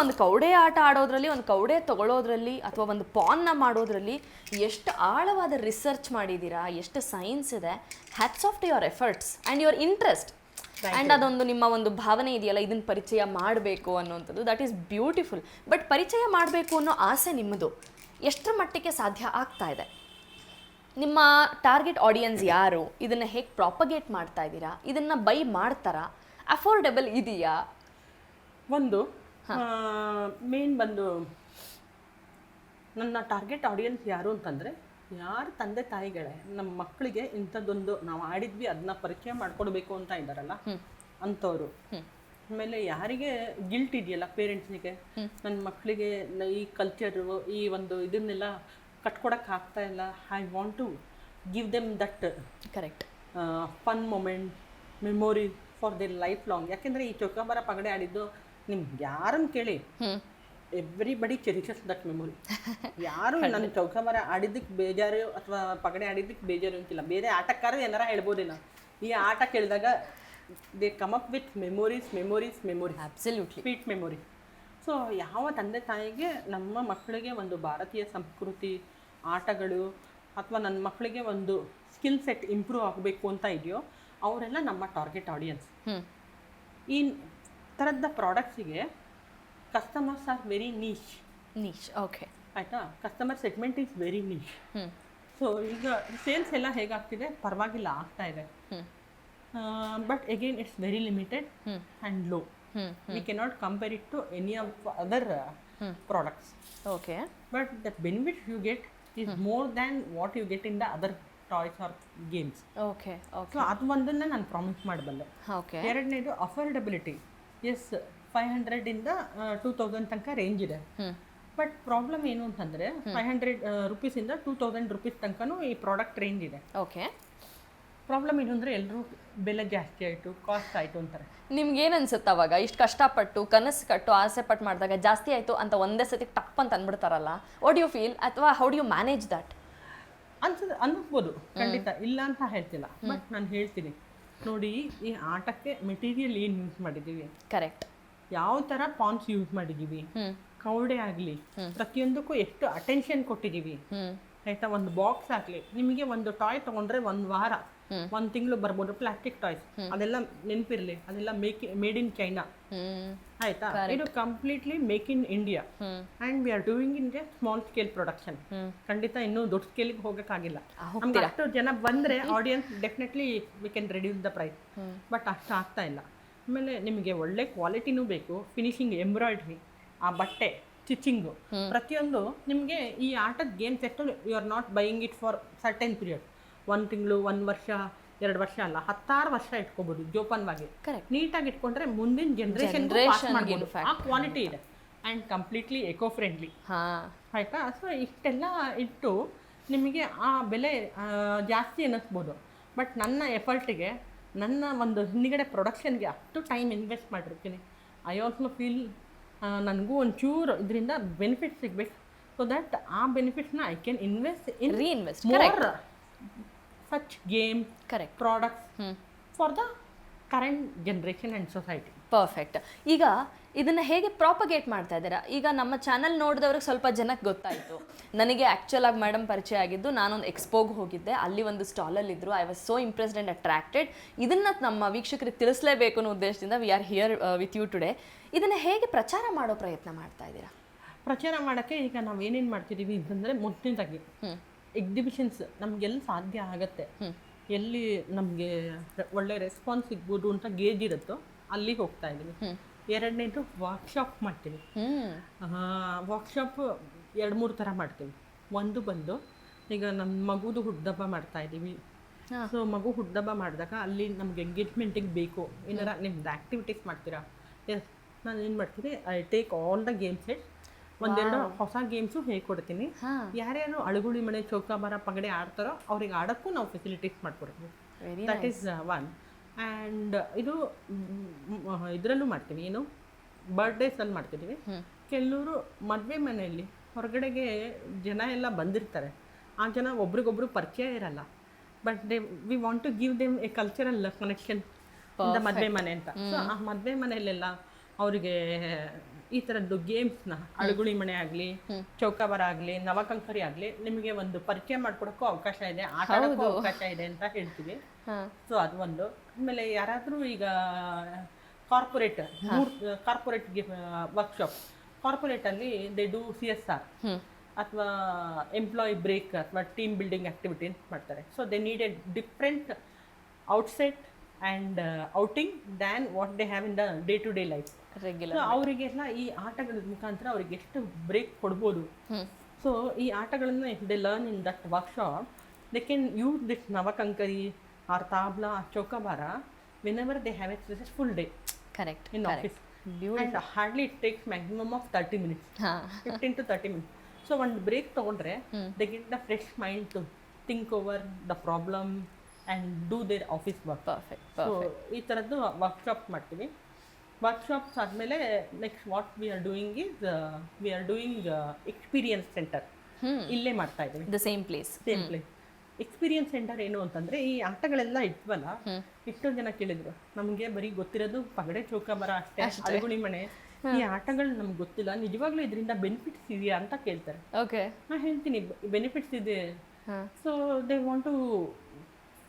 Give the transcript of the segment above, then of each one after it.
ಒಂದು ಕೌಡೆ ಆಟ ಆಡೋದ್ರಲ್ಲಿ ಒಂದು ಕೌಡೆ ತಗೊಳ್ಳೋದ್ರಲ್ಲಿ ಅಥವಾ ಒಂದು ಪಾನ್ನ ಮಾಡೋದ್ರಲ್ಲಿ ಎಷ್ಟು ಆಳವಾದ ರಿಸರ್ಚ್ ಮಾಡಿದ್ದೀರಾ ಎಷ್ಟು ಸೈನ್ಸ್ ಇದೆ hats off to your efforts and your interest and ಅದೊಂದು ನಿಮ್ಮ ಒಂದು ಭಾವನೆ ಇದೆಯಲ್ಲ ಇದನ್ನು ಪರಿಚಯ ಮಾಡಬೇಕು ಅನ್ನುವಂಥದ್ದು. ದಟ್ ಈಸ್ ಬ್ಯೂಟಿಫುಲ್ ಬಟ್ ಪರಿಚಯ ಮಾಡಬೇಕು ಅನ್ನೋ ಆಸೆ ನಿಮ್ಮದು. ಎಷ್ಟರ ಮಟ್ಟಿಗೆ ಸಾಧ್ಯ ಆಗ್ತಾ ಇದೆ? ನಿಮ್ಮ ಟಾರ್ಗೆಟ್ ಆಡಿಯನ್ಸ್ ಯಾರು? ಇದನ್ನು ಹೇಗೆ ಪ್ರಾಪಗೇಟ್ ಮಾಡ್ತಾ ಇದ್ದೀರಾ? ಇದನ್ನು ಬೈ ಮಾಡ್ತಾರಾ? ಅಫೋರ್ಡೆಬಲ್ ಇದೆಯಾ? ಒಂದು ಮೇನ್ ಬಂದು ನನ್ನ ಟಾರ್ಗೆಟ್ ಆಡಿಯನ್ಸ್ ಯಾರು ಅಂತಂದರೆ ಯಾರು ತಂದೆ ತಾಯಿಗಳೇ ನಮ್ಮ ಮಕ್ಕಳಿಗೆ ಇಂಥದ್ದೊಂದು ನಾವು ಆಡಿದ್ವಿ ಅದನ್ನ ಪರಿಚಯ ಮಾಡ್ಕೊಡ್ಬೇಕು ಅಂತ ಇದ್ದಾರಲ್ಲ ಅಂಥವ್ರು. ಆಮೇಲೆ ಯಾರಿಗೆ ಗಿಲ್ಟ್ ಇದೆಯಲ್ಲ ಪೇರೆಂಟ್ಸ್ನಿಗೆ ನನ್ನ ಮಕ್ಕಳಿಗೆ ಈ ಕಲ್ಚರು ಈ ಒಂದು ಇದನ್ನೆಲ್ಲ ಕಟ್ಕೊಡಕ್ಕೆ ಆಗ್ತಾ ಇಲ್ಲ. I want to give them that correct fun moment memory for their life long ಯಾಕೆಂದರೆ ಈ ಚೌಕಾಬಾರ ಪಗಡೆ ಆಡಿದ್ದು ನಿಮ್ಗೆ ಯಾರನ್ನು ಕೇಳಿ? ಎವ್ರಿಬಡಿ ಚೆರಿಷಸ್ ದಟ್ ಮೆಮೊರಿ ಯಾರು ನನ್ನ ಚೌಕಮರ ಆಡಿದ್ದಕ್ಕೆ ಬೇಜಾರು ಅಥವಾ ಪಗಡೆ ಆಡಿದ್ದಕ್ಕೆ ಬೇಜಾರು ಅಂತಿಲ್ಲ. ಬೇರೆ ಆಟಕ್ಕಾರ ಏನಾರ ಹೇಳ್ಬೋದೇನೋ. ಈ ಆಟ ಕೇಳಿದಾಗ they come up with memories memories memory absolutely sweet memory so ಯಾವ ತಂದೆ ತಾಯಿಗೆ ನಮ್ಮ ಮಕ್ಕಳಿಗೆ ಒಂದು ಭಾರತೀಯ ಸಂಸ್ಕೃತಿ ಆಟಗಳು ಅಥವಾ ನನ್ನ ಮಕ್ಕಳಿಗೆ ಒಂದು ಸ್ಕಿಲ್ ಸೆಟ್ ಇಂಪ್ರೂವ್ ಆಗಬೇಕು ಅಂತ ಇದೆಯೋ ಅವರೆಲ್ಲ ನಮ್ಮ ಟಾರ್ಗೆಟ್ ಆಡಿಯನ್ಸ್ ಈ ಥರದ ಪ್ರಾಡಕ್ಟ್ಸಿಗೆ customers are very niche niche okay ಆಯಿತಾ? Customer segment is very niche so ಈಗ ಸೇಲ್ಸ್ ಎಲ್ಲ ಹೇಗಾಗ್ತಿದೆ? ಪರವಾಗಿಲ್ಲ ಆಗ್ತಾ ಇದೆ. But again it's very limited and low we cannot compare it to any of other products okay but that benefit you get is more than what you get in the other toys or games okay okay so ಅದು ಒಂದನ್ನು ನಾನು promise ಮಾಡಬಲ್ಲೆ. Okay ಎರಡನೇದು affordability is five ಹಂಡ್ರೆಡಿಂದ two thousand ತನಕ range ಇದೆ. But problem ಏನು ಅಂತಂದರೆ ಫೈವ್ ಹಂಡ್ರೆಡ್ ರುಪೀಸಿಂದ ಟೂ ತೌಸಂಡ್ ರುಪೀಸ್ ತನಕನೂ ಈ ಪ್ರಾಡಕ್ಟ್ ರೇಂಜ್ ಇದೆ. ಓಕೆ ಪ್ರಾಬ್ಲಮ್ ಏನು ಅಂದರೆ ಎಲ್ಲರೂ ಬೆಲೆ ಜಾಸ್ತಿ ಆಯಿತು ಕಾಸ್ಟ್ ಆಯಿತು ಅಂತಾರೆ. ನಿಮ್ಗೆ ಏನು ಅನ್ಸುತ್ತೆ ಅವಾಗ? ಇಷ್ಟು ಕಷ್ಟಪಟ್ಟು ಕನಸು ಕಟ್ಟು ಆಸೆ ಪಟ್ಟು ಮಾಡಿದಾಗ ಜಾಸ್ತಿ ಆಯಿತು ಅಂತ ಒಂದೇ ಸತಿ ಟಪ್ ಅಂತ ಅಂದ್ಬಿಡ್ತಾರಲ್ಲ ವಾಟ್ ಯು ಫೀಲ್ ಅಥವಾ how do you manage that ಅಂತ ಅನ್ನಿಸ್ಬೋದು ಖಂಡಿತ. ಇಲ್ಲ ಅಂತ ಹೇಳ್ತಿಲ್ಲ. ಬಟ್ ನಾನು ಹೇಳ್ತೀನಿ. ನೋಡಿ ಈ ಆಟಕ್ಕೆ ಮೆಟೀರಿಯಲ್ ಏನು ಯೂಸ್ ಮಾಡಿದ್ದೀವಿ? ಕರೆಕ್ಟ್ ಯಾವ ತರ ಪಾನ್ಸ್ ಯೂಸ್ ಮಾಡಿದ್ದೀವಿ? ಕೌಡೆ ಆಗ್ಲಿ ಪ್ರತಿಯೊಂದಕ್ಕೂ ಎಷ್ಟು ಅಟೆನ್ಷನ್ ಕೊಟ್ಟಿದ್ದೀವಿ? ಆಯ್ತಾ ಒಂದು ಬಾಕ್ಸ್ ಆಗಲಿ ನಿಮಗೆ ಒಂದು ಟಾಯ್ ತಗೊಂಡ್ರೆ ಒಂದು ವಾರ. ಒಂದು ತಿಂಗಳು ಬರ್ಬೋದು ಪ್ಲಾಸ್ಟಿಕ್ ಟಾಯ್ಸ್ ಅದೆಲ್ಲ ನೆನ್ಪಿರ್ಲಿ ಅದೆಲ್ಲ ಮೇಕ್ ಮೇಡ್ ಇನ್ ಚೈನಾ ಆಯ್ತಾ? ಇದು completely make in India and we are doing in a small scale production ಖಂಡಿತ ಇನ್ನೂ ದೊಡ್ಡ ಸ್ಕೇಲಿಗೆ ಹೋಗಕ್ಕಾಗಿಲ್ಲ. ನಮ್ಗೆ ಅಷ್ಟು ಜನ ಬಂದ್ರೆ audience definitely we can reduce the price but ಅಷ್ಟು ಆಗ್ತಾ ಇಲ್ಲ. ಆಮೇಲೆ ನಿಮಗೆ ಒಳ್ಳೆ ಕ್ವಾಲಿಟಿನೂ ಬೇಕು ಫಿನಿಶಿಂಗ್ ಎಂಬ್ರಾಯ್ಡ್ರಿ ಆ ಬಟ್ಟೆ ಸ್ಟಿಚಿಂಗ್ ಪ್ರತಿಯೊಂದು ನಿಮಗೆ ಈ ಆಟದ ಗೇಮ್ ಎಷ್ಟು you are not buying it for certain period ಒಂದು ತಿಂಗಳು ಒಂದು ವರ್ಷ ಎರಡು ವರ್ಷ ಅಲ್ಲ ಹತ್ತಾರು ವರ್ಷ ಇಟ್ಕೋಬಹುದು ಜೋಪಾನವಾಗಿ. ಕರೆಕ್ಟ್ ನೀಟಾಗಿ ಇಟ್ಕೊಂಡ್ರೆ ಮುಂದಿನ ಜನ್ರೇಷನ್ ಆ ಕ್ವಾಲಿಟಿ ಇದೆ. ಆ್ಯಂಡ್ ಕಂಪ್ಲೀಟ್ಲಿ ಎಕೋ ಫ್ರೆಂಡ್ಲಿ ಹಾಂ. ಆಯಿತಾ? ಸೊ ಇಷ್ಟೆಲ್ಲ ಇಟ್ಟು ನಿಮಗೆ ಆ ಬೆಲೆ ಜಾಸ್ತಿ ಅನ್ನಿಸ್ಬೋದು. ಬಟ್ ನನ್ನ ಎಫರ್ಟಿಗೆ ನನ್ನ ಒಂದು ಹಿಂದಿಗಡೆ ಪ್ರೊಡಕ್ಷನ್ಗೆ ಅಷ್ಟು ಟೈಮ್ ಇನ್ವೆಸ್ಟ್ ಮಾಡಿರ್ತೀನಿ. ಐ ಆಲ್ಸೋ ಫೀಲ್ ನನಗೂ ಒಂಚೂರು ಇದರಿಂದ ಬೆನಿಫಿಟ್ ಸಿಗ್ಬೇಕು. ಸೊ ದಟ್ ಆ ಬೆನಿಫಿಟ್ನ I can invest in reinvest such game correct product for the current generation and society perfect ಈಗ ಇದನ್ನು ಹೇಗೆ ಪ್ರಾಪಗೇಟ್ ಮಾಡ್ತಾ ಇದ್ದೀರಾ? ಈಗ ನಮ್ಮ ಚಾನಲ್ ನೋಡಿದವ್ರಿಗೆ ಸ್ವಲ್ಪ ಜನಕ್ಕೆ ಗೊತ್ತಾಯಿತು. ನನಗೆ ಆ್ಯಕ್ಚುಲ್ ಆಗಿ ಮೇಡಮ್ ಪರಿಚಯ ಆಗಿದ್ದು ನಾನೊಂದು ಎಕ್ಸ್ಪೋಗೆ ಹೋಗಿದ್ದೆ. ಅಲ್ಲಿ ಒಂದು ಸ್ಟಾಲಲ್ಲಿ ಇದ್ರು. I was so impressed and attracted ಇದನ್ನು ನಮ್ಮ ವೀಕ್ಷಕರಿಗೆ ತಿಳಿಸ್ಲೇಬೇಕು ಅನ್ನೋ ಉದ್ದೇಶದಿಂದ we are here with you today ಇದನ್ನು ಹೇಗೆ ಪ್ರಚಾರ ಮಾಡೋ ಪ್ರಯತ್ನ ಮಾಡ್ತಾ ಇದ್ದೀರಾ? ಪ್ರಚಾರ ಮಾಡೋಕ್ಕೆ ಈಗ ನಾವು ಏನೇನು ಮಾಡ್ತಿದ್ದೀವಿ ಅಂತಂದರೆ ಮೊದಲನೇದಾಗಿ. ಎಕ್ಸಿಬಿಷನ್ಸ್ ನಮಗೆಲ್ಲಿ ಸಾಧ್ಯ ಆಗತ್ತೆ. ಎಲ್ಲಿ ನಮಗೆ ಒಳ್ಳೆ ರೆಸ್ಪಾನ್ಸ್ ಸಿಗ್ಬೋದು ಅಂತ ಗೇಜ್ ಇರುತ್ತೋ ಅಲ್ಲಿಗೆ ಹೋಗ್ತಾ ಇದ್ದೀವಿ ಎರಡನೇದು ವರ್ಕ್ಶಾಪ್ ಮಾಡ್ತೀವಿ. ವರ್ಕ್ಶಾಪ್ ಎರಡು ಮೂರು ಥರ ಮಾಡ್ತೀವಿ. ಒಂದು ಬಂದು ಈಗ ನಮ್ಮ ಮಗುದು ಹುಡ್ದಬ್ಬ ಮಾಡ್ತಾ ಇದ್ದೀವಿ. ಸೊ ಮಗು ಹುಡ್ದಬ್ಬ ಮಾಡಿದಾಗ ಅಲ್ಲಿ ನಮ್ಗೆ ಎಂಗೇಜ್ಮೆಂಟಿಗೆ ಬೇಕು. ಏನಾರ ನಿಮ್ದು ಆ್ಯಕ್ಟಿವಿಟೀಸ್ ಮಾಡ್ತೀರಾ? ಎಸ್ ನಾನು ಏನು ಮಾಡ್ತೀನಿ I take all the games set ಒಂದೆರಡು ಹೊಸ ಗೇಮ್ಸು ಹೇಳ್ಕೊಡ್ತೀನಿ. ಯಾರ್ಯಾರು ಅಳುಗುಳಿ ಮನೆ ಚೌಕಾಬಾರ ಪಗಡೆ ಆಡ್ತಾರೋ ಅವ್ರಿಗೆ ಆಡೋಕ್ಕೂ ನಾವು ಫೆಸಿಲಿಟೀಸ್ ಮಾಡ್ಕೊಡ್ತೀವಿ. ದಟ್ ಈಸ್ ಒನ್ ಆ್ಯಂಡ್ ಇದು ಇದರಲ್ಲೂ ಮಾಡ್ತೀವಿ. ಏನು? ಬರ್ಡೇಸಲ್ಲಿ ಮಾಡ್ತಿದ್ದೀವಿ ಕೆಲವರು ಮದುವೆ ಮನೆಯಲ್ಲಿ ಹೊರಗಡೆಗೆ ಜನ ಎಲ್ಲ ಬಂದಿರ್ತಾರೆ. ಆ ಜನ ಒಬ್ರಿಗೊಬ್ರು ಪರಿಚಯ ಇರಲ್ಲ. But they we want to give them a cultural connection ಮದುವೆ ಮನೆ ಅಂತ. ಸೊ ಆ ಮದುವೆ ಮನೆಯಲ್ಲೆಲ್ಲ ಅವರಿಗೆ ಈ ಥರದ್ದು ಗೇಮ್ಸ್ನ ಅಳಗುಳಿ ಮನೆ ಆಗಲಿ ಚೌಕಾಬಾರ ಆಗಲಿ ನವಕಂಕರಿ ಆಗಲಿ ನಿಮಗೆ ಒಂದು ಪರಿಚಯ ಮಾಡ್ಕೊಡಕ್ಕೂ ಅವಕಾಶ ಇದೆ ಆಟ ಆಡೋಕ್ಕೂ ಅವಕಾಶ ಇದೆ ಅಂತ ಹೇಳ್ತೀವಿ. ಸೊ ಅದು ಒಂದು. ಆಮೇಲೆ ಯಾರಾದರೂ ಈಗ corporate corporate workshop ಕಾರ್ಪೊರೇಟಲ್ಲಿ they do C S R ಅಥವಾ ಎಂಪ್ಲಾಯಿ ಬ್ರೇಕ್ ಅಥವಾ ಟೀಮ್ ಬಿಲ್ಡಿಂಗ್ ಆಕ್ಟಿವಿಟಿ ಅಂತ ಮಾಡ್ತಾರೆ. So they need a different outset and outing than what they have in the day to day life regular ಅವರಿಗೆಲ್ಲ ಈ ಆಟಗಳ ಮುಖಾಂತರ ಅವ್ರಿಗೆ ಎಷ್ಟು ಬ್ರೇಕ್ ಕೊಡ್ಬೋದು? ಸೊ ಈ ಆಟಗಳನ್ನು they learn in that workshop they can use this ನವಕಂಕರಿ or ತಾಬ್ಲಾ ಚೌಕಾಬಾರ whenever they have a successful day correct in office and hardly it takes maximum of thirty minutes fifteen to thirty minutes so ಒಂದು break ತೊಗೊಂಡ್ರೆ they get the fresh mind to think over the problem and do their office work perfect so ಈ ಥರದ್ದು workshop ಮಾಡ್ತೀವಿ. Workshops ಆದಮೇಲೆ next what we are doing is we are doing experience centre. ಇಲ್ಲೇ ಮಾಡ್ತಾ ಇದ್ದೀವಿ. The same place same place experience centre ಏನು ಅಂತಂದ್ರೆ ಈ ಆಟಗಳೆಲ್ಲ ಇಟ್ವಲ್ಲ ಎಷ್ಟೋ ಜನ ಕೇಳಿದ್ರು. ನಮಗೆ ಬರೀ ಗೊತ್ತಿರೋದು ಪಗಡೆ ಚೌಕಾಬಾರ ಅಷ್ಟೇ ಅಳಗುಣಿ ಮನೆ. ಈ ಆಟಗಳು ನಮ್ಗೆ ಗೊತ್ತಿಲ್ಲ. ನಿಜವಾಗ್ಲೂ ಇದರಿಂದ ಬೆನಿಫಿಟ್ಸ್ ಇದೆಯಾ ಅಂತ ಕೇಳ್ತಾರೆ. ಓಕೆ ನಾನು ಹೇಳ್ತೀನಿ ಬೆನಿಫಿಟ್ಸ್ ಇದೆ. So they want to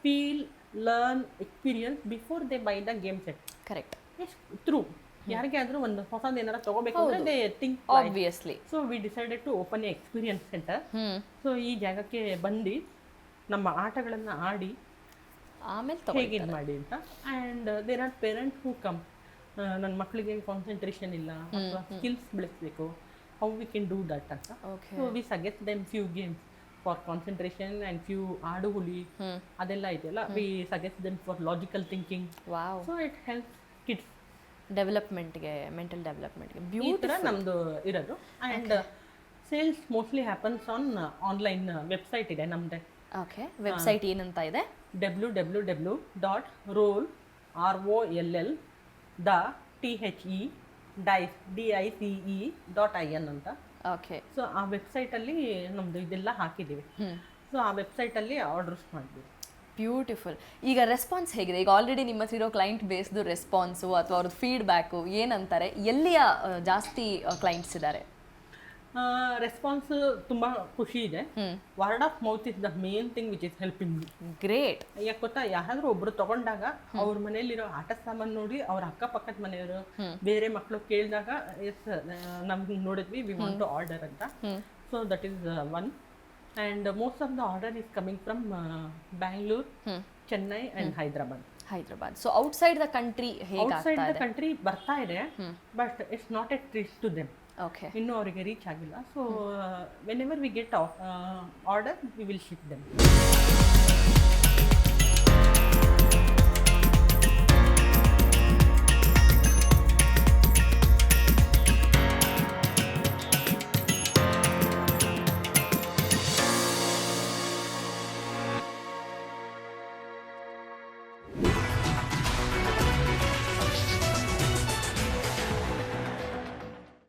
feel learn experience before they buy the game set correct through ಯಾರಿಗೆ ಆದ್ರೂ ಒಂದು ಹೊಸದ ಏನಾರ ತಗೋಬೇಕು ಅಂದ್ರೆ they think obviously so we decided to open a experience centre so ಈ ಜಾಗಕ್ಕೆ ಬಂದು ನಮ್ಮ ಆಟಗಳನ್ನು ಆಡಿ ಆಮೇಲೆ ಹೇಗೆ ಇದು ಮಾಡಿ ಅಂತ. And there are parent who come ನನ್ನ ಮಕ್ಕಳಿಗೆ ಕಾನ್ಸಂಟ್ರೇಷನ್ ಇಲ್ಲ ಅಥವಾ ಸ್ಕಿಲ್ಸ್ ಬೆಳೆಸಬೇಕು. How we can do that ಅಂತ. So we suggest them few games for concentration and few ಆಡು ಹುಲಿ ಅದೆಲ್ಲ ಇದೆಯಲ್ಲ we suggest them for logical thinking so it help kids ಡೆವಲಪ್ಮೆಂಟ್ಗೆ mental ಡೆವಲಪ್ಮೆಂಟ್ಗೆ ಬ್ಯೂಟಿ ನಮ್ಮದು ಇರೋದು. And sales mostly happens on online website ಇದೆ ನಮ್ಮದೇ ಓಕೆ ವೆಬ್ಸೈಟ್ ಏನಂತ ಇದೆ W W W dot roll R O L L the T H E dice D I C E dot I N ಅಂತ. Okay so ಆ ವೆಬ್ಸೈಟಲ್ಲಿ ನಮ್ಮದು ಇದೆಲ್ಲ ಹಾಕಿದ್ದೀವಿ. ಸೊ ಆ ವೆಬ್ಸೈಟಲ್ಲಿ ಆರ್ಡರ್ಸ್ ಮಾಡಿದ್ವಿ ಬ್ಯೂಟಿಫುಲ್ ಈಗ ರೆಸ್ಪಾನ್ಸ್ ಹೇಗಿದೆ? ಈಗ ಆಲ್ರೆಡಿ ನಿಮ್ಮ ಹತ್ರ ಇರೋ ಕ್ಲೈಂಟ್ ಬೇಸ್ದು ರೆಸ್ಪಾನ್ಸು ಅಥವಾ ಅವ್ರದ್ದು ಫೀಡ್ಬ್ಯಾಕು ಏನಂತಾರೆ? ಎಲ್ಲಿಯ ಜಾಸ್ತಿ ಕ್ಲೈಂಟ್ಸ್ ಇದ್ದಾರೆ? ರೆಸ್ಪಾನ್ಸ್ ತುಂಬಾ ಖುಷಿ ಇದೆ. Word of mouth is the main thing which is helping me great ಯಾಕೆ ಗೊತ್ತಾ? ಯಾರಾದ್ರೂ ಒಬ್ರು ತಗೊಂಡಾಗ ಅವ್ರ ಮನೇಲಿರೋ ಆಟ ಸಾಮಾನು ನೋಡಿ ಅವ್ರ ಅಕ್ಕಪಕ್ಕದ ಮನೆಯವರು ಬೇರೆ ಮಕ್ಕಳು ಕೇಳಿದಾಗ ಎಸ್ ನಮ್ಗೆ ನೋಡಿದ್ವಿ ವಿ ವಾಂಟ್ ಟು ಆರ್ಡರ್ ಅಂತ. So that is one and most of the order is coming from Bangalore Chennai and Hyderabad. Hyderabad so outside the country outside the country ಬರ್ತಾ ಇದೆ but it's not at reach to them okay ಇನ್ನೂ ಅವರಿಗೆ reach ಆಗಿಲ್ಲ. So whenever we get order we will ship them